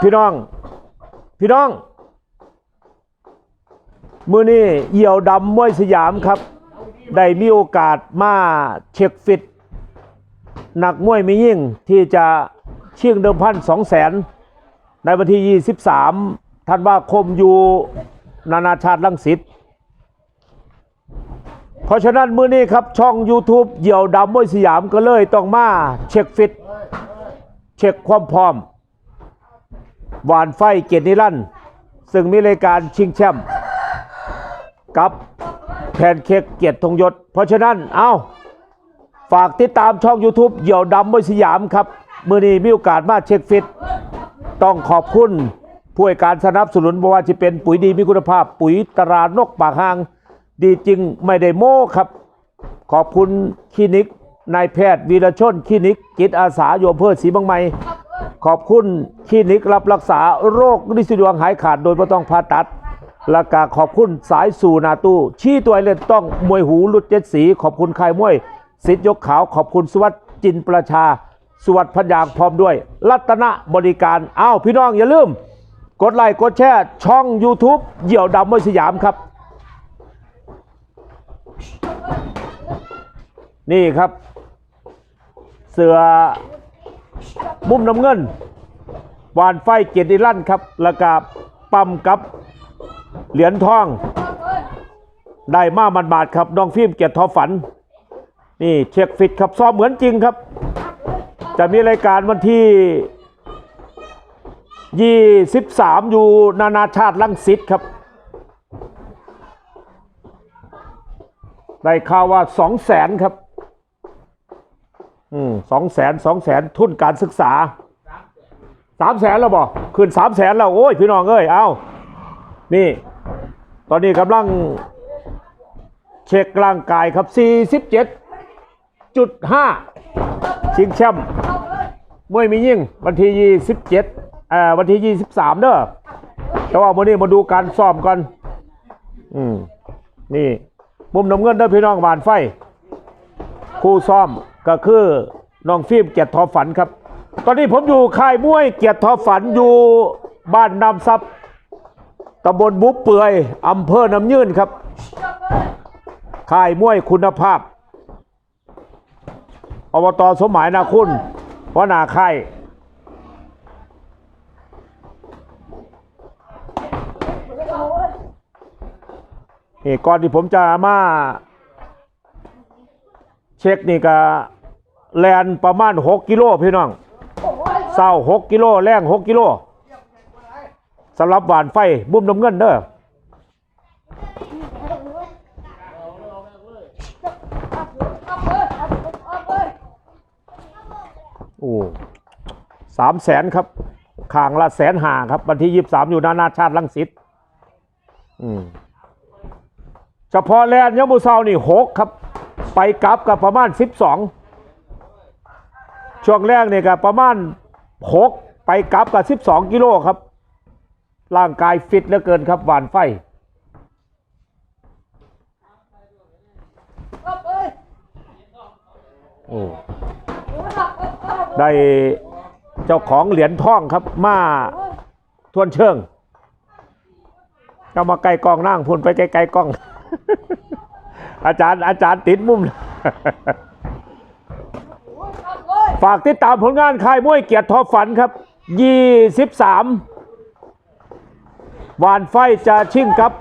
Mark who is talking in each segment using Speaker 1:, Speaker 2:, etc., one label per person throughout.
Speaker 1: พี่น้อง พี่น้อง มือนี้เหี่ยวดำมวยสยามครับ ได้มีโอกาสมาเช็คฟิตหนักมวยมียิ่งที่จะเชี่ยงเดิมพันสองแสนในวันที่ 23ธันวาคมอยู่นานาชาติลังสิตเพราะฉะนั้นมือนี้ครับช่อง YouTube เหยี่ยวดำมวยสยามก็เลยต้องมาเช็คฟิต เช็คความพร้อม หวานไฟเกียรตินิรันด์ซึ่งมีรายการชิงแชมป์กับแพนเค้กเกียรติธงยศ เพราะฉะนั้น เอาฝากติดตามช่อง YouTube เหยี่ยวดำมวยสยามครับ มือนี้มีโอกาสมาเช็คฟิต ต้องขอบคุณผู้ให้การสนับสนุนบว่าจะเป็นปุ๋ยดีมีคุณภาพ ปุ๋ยตรานกปากหาง ดีจริงไม่ได้โม้ครับ ขอบคุณคลินิกนายแพทย์วีรชนคลินิก จิตอาสาโยมเพื่อศรีบางไม ขอบคุณคลินิกรับรักษาโรคลิสิดวงหายขาดโดยไม่ต้องผ่าตัดและก็ขอบคุณสายสู่นาตู้ชี้ตัวเล่นต้องมวยหูลุดเจ็ดสี ขอบคุณค่ายมวยสิทธิ์ยกขาวขอบคุณสวัสดิ์จินประชา สวัสดิ์พันยางพร้อมด้วย รัตนบริการอ้าวพี่น้องอย่าลืม กดไลค์กดแชร์ช่อง YouTube เหี่ยวดำมวยสยามครับ นี่ครับ เสือ มุมน้ำเงินวานไฟเกียรติลั่นครับแล้วก็ปั๊มกับเหรียญทองได้มามันบาดครับน้องฟิล์มเกียรติทอฝัน นี่เช็คฟิตครับซ้อมเหมือนจริงครับ จะมีรายการวันที่ 23 อยู่นานาชาติลังสิตครับ ได้ข่าวว่าสองแสนครับ สองแสนสองแสนทุนการศึกษาสามแสนแล้วบ่ขึ้นสามแสนแล้ว โอ้ย พี่น้องเอ้ย เอานี่ ตอนนี้กำลัง เช็คร่างกายครับ47.5ชิงแชมป์มวยมียิ่ง วันที่27เอ่อวันที่23เด้อแต่ว่าวันนี้มาดูการซ้อมกัน อืม นี่ มุมน้ำเงินเด้อพี่น้องหวานไฟ คู่ซ้อมก็คือน้องฟิล์มเกียรติทอฝันครับ ตอนนี้ผมอยู่ค่ายมวยเกียรติทอฝันอยู่บ้านนำซับตำบลบุบเปื่อยอำเภอน้ำยื่นครับค่ายมวยคุณภาพอบตสมหมายนาคุณวนาค่ายนี่ก่อนที่ผมจะมา เช็คนี่ก็แลนประมาณ 6 กิโลพี่น้องเศร้า6กิโลแรง6กิโลสำหรับหวานไฟบุ้มน้ำเงินเด้อโอ้สามแสนครับขางละแสนหาครับ วันที่ยี่สามอยู่นานาชาติลังสิตอืมเฉพาะแลนยมูเซานี่หกครับ ไปกลับกับประมาณสิบสองช่วงแรกเนี่ยกับประมาณหกไปกลับกับสิบสองกิโลครับ ร่างกายฟิตเหลือเกินครับหวานไฟโอ้ได้เจ้าของเหรียญทองครับมาทวนเชิงก็มาไกลกองนั่งพุ่นไปไกลๆกล้อง อาจารย์อาจารย์ติดมุม ฝากติดตามผลงานค่ายมวยเกียรติทอฝันครับ 23 วานไฟจะชิ่งกับ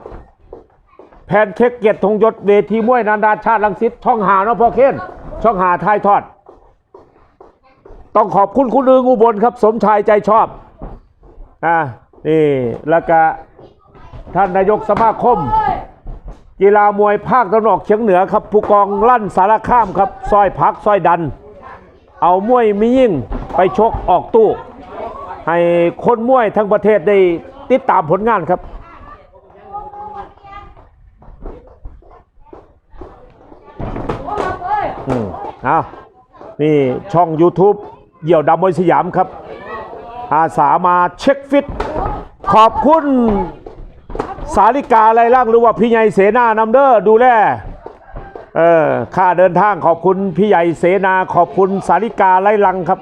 Speaker 1: แพนเค้กเกียรติธงยศเวทีมวยนานาชาติลังสิตช่องหาเนาะพ่อเคนช่องหาทายทอด ต้องขอบคุณคุณอึงอุบลครับ สมชายใจชอบ อ่านี่แล้วก็ท่านนายกสมาคม กีฬามวยภาคตะวันออกเฉียงเหนือครับผู้กองลั่นสารข้ามครับซอยพักซอยดัน เอามวยมียิ่งไปชกออกตู้ ให้คนมวยทั้งประเทศได้ติดตามผลงานครับอืมเอานี่ช่อง YouTube เหยี่ยวดำมวยสยามครับ อาสามาเช็คฟิต ขอบคุณ สาริกาไรล่างหรือว่าพี่ใหญ่เสนานำเดอร์ดูแลเออข้าเดินทางขอบคุณพี่ใหญ่เสนาขอบคุณสาริกาไรลังครับ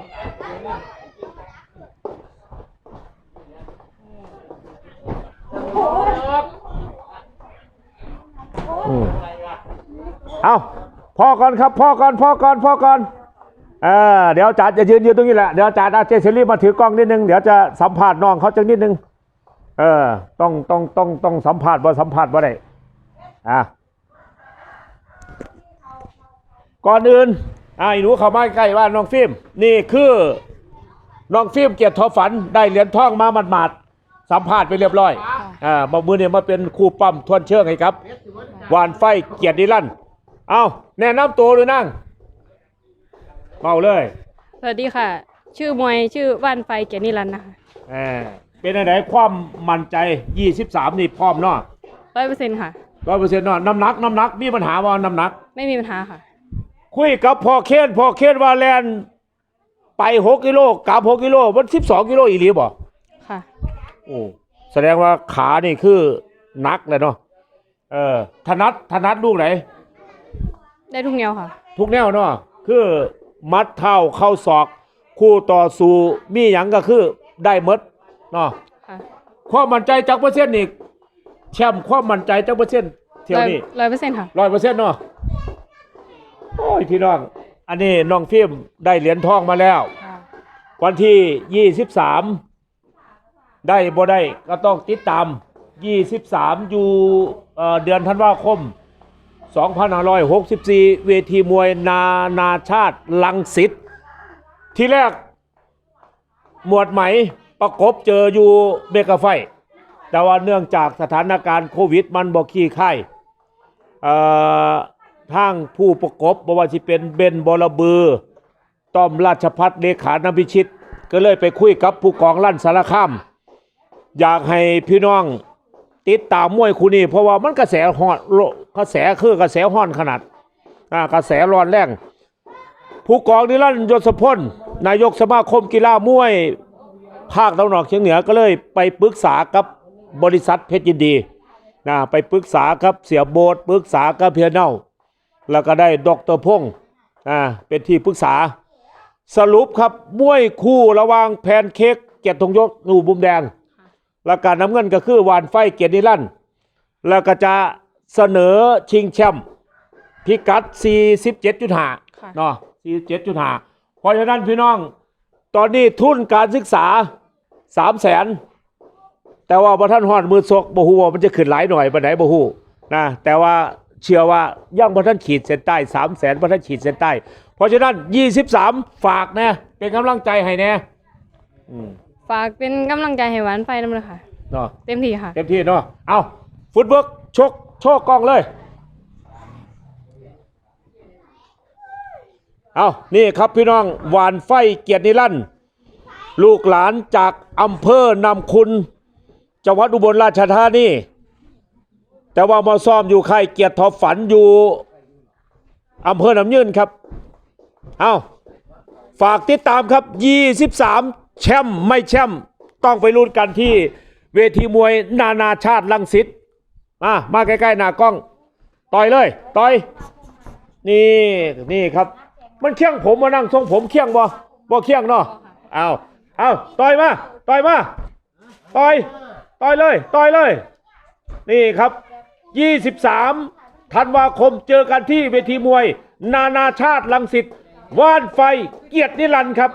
Speaker 1: เอาพ่อก่อนครับพ่อก่อนพ่อก่อนพ่อก่อนเออเดี๋ยวจัดจะยืนยืนตรงนี้แหละเดี๋ยวจัดอาเจเซรี่มาถือกล้องนิดนึงเดี๋ยวจะสัมภาษณ์น้องเขาจังนิดนึง เออ ต้องต้องต้องต้องสัมภาษณ์ว่าสัมภาษณ์ว่าได้อะก่อนอื่นอะไอ้หนูเข้ามาใกล้บ้านน้องฟิล์มนี่คือน้องฟิล์มเกียรติทอฝันได้เหรียญทองมาหมาดๆสัมภาษณ์ไปเรียบร้อยอ่ามามือเนี่ยมาเป็นครูปั้มทวนเชิงให้ครับวานไฟเกียรตินิรันดร์เอาแนะนำตัวหรือนั่งเมาเลย
Speaker 2: สวัสดีค่ะ ชื่อมวยชื่อว่านไฟเกียรตินิรันดร์นะคะ
Speaker 1: เออ เป็นอะไรความมั่นใจ 23 นี่พร้อมเนาะ
Speaker 2: ร้อยเปอร์เซ็นต์ค่ะ
Speaker 1: ร้อยเปอร์เซ็นต์เนาะน้ำหนักน้ำหนักมีปัญหาว่าน้ำหนัก
Speaker 2: ไม่มีปัญหาค่ะ
Speaker 1: คุยกับพ่อเคนพ่อเคนว่าแลนไป6กิโลกลับ6กิโลมัน12กิโลอีหลีบ่
Speaker 2: ค่ะ
Speaker 1: โอ้แสดงว่าขานี่คือหนักเลยเนาะเออถนัดถนัดลูกไหน
Speaker 2: ได้ทุกแนวค่ะ
Speaker 1: ทุกแนวเนาะคือมัดเท้าเข้าศอก คู่ต่อสู้มีหยังก็คือได้หมด เนาะ
Speaker 2: ค่ะ
Speaker 1: ความมั่นใจจักเปอร์เซ็นต์นี่แชมป์ความมั่นใจจักเปอร์เซ็นต์เที่ยวนี้
Speaker 2: ร้อยเปอร์เซ็นต์ค่ะ
Speaker 1: ร้อยเปอร์เซ็นต์เนาะโอ้ยพี่น้อง อันนี้น้องฟิล์มได้เหรียญทองมาแล้ว
Speaker 2: ค่ะ
Speaker 1: วันที่ 23 ได้บ่ได้ก็ต้องติดตาม 23 อยู่เอ่อเดือนธันวาคม 2564 เวทีมวยนานาชาติลังสิตที่แรกหมวดไหม ประกบเจออยู่เบกาไฟ แต่ว่าเนื่องจากสถานการณ์โควิด มันบอกขี้ไข่ทางผู้ประกบบว่าจะเป็นเบนบอลบือ ต้อมราชพัฒเลขานพิชิต ก็เลยไปคุยกับผู้กองลั่นสารคาม อยากให้พี่น้องติดตามมวยคู่นี้เพราะว่ามันกระแสฮอตโลกระแสคือกระแสฮอนขนาดกระแสร้อนแรง ผู้กองนิรันดร์ยศพลนายกสมาคมกีฬามวย ภาคตะวันออกเฉียงเหนือก็เลยไปปรึกษากับบริษัทเพชรยินดีนะไปปรึกษากับเสียโบสปรึกษากับเพียเน่า แล้วก็ได้ดอกเตอรพงศ์อ่าเป็นที่ปรึกษา สรุปครับมวยคู่ระหว่างแพนเค้กเกียรติธงยศหนูบุมแดงและการน้ำเงินก็คือวานไฟเกียรตินิรันดร์แล้วก็จะเสนอชิงแชมป์พิกัด 47.5
Speaker 2: ค่ะ
Speaker 1: เนาะ47.5เพราะฉะนั้นพี่น้องตอนนี้ทุนการศึกษา 3 0 0แสนแต่ว่าพระท่านฮอดมือซกบ่ฮู้ว่ามันจะขึ้นหลายหน่อยปานไหนบ่ฮู้นะแต่ว่าเชื่อว่ายังพระท่านขีดเส้นใต้3 0 0แสนพระท่านขีดเส้นใต้ เพราะฉะนั้น23ฝากแน่เป็นกำลังใจให้แน่อืม
Speaker 2: ฝากเป็นกำลังใจให้หวานไฟน้ำเลยค่ะ
Speaker 1: เนาะ
Speaker 2: เต็มที่ค่ะ
Speaker 1: เต็มที่เนาะเอาฟุตเวิร์กชกโชกกล้องเลย เอานี่ครับพี่น้องหวานไฟเกียรตินิรันดร์ ลูกหลานจากอำเภอนำคุณจังหวัดอุบลราชธานีแต่ว่ามาซ้อมอยู่ใค่ายเกียรติทอฝันอยู่อำเภอหนำยืนครับ เอาฝากติดตามครับ 23 แชมป์ไม่แชมป์ต้องไปลุ้นกันที่เวทีมวยนานาชาติลังสิตมามาใกล้ๆหน้ากล้อง ต่อยเลย ต่อย นี่นี่ครับ มันเคี่ยงผมมานั่งทรงผมเคี่ยงบ่บ่เคี่ยงเนาะเอา เอาต่อยมา ต่อยมา ต่อย ต่อยเลย ต่อยเลย นี่ครับ 23 ธันวาคมเจอกันที่เวทีมวย นานาชาติลังสิตว่านไฟเกียรตินิรันดร์ครับ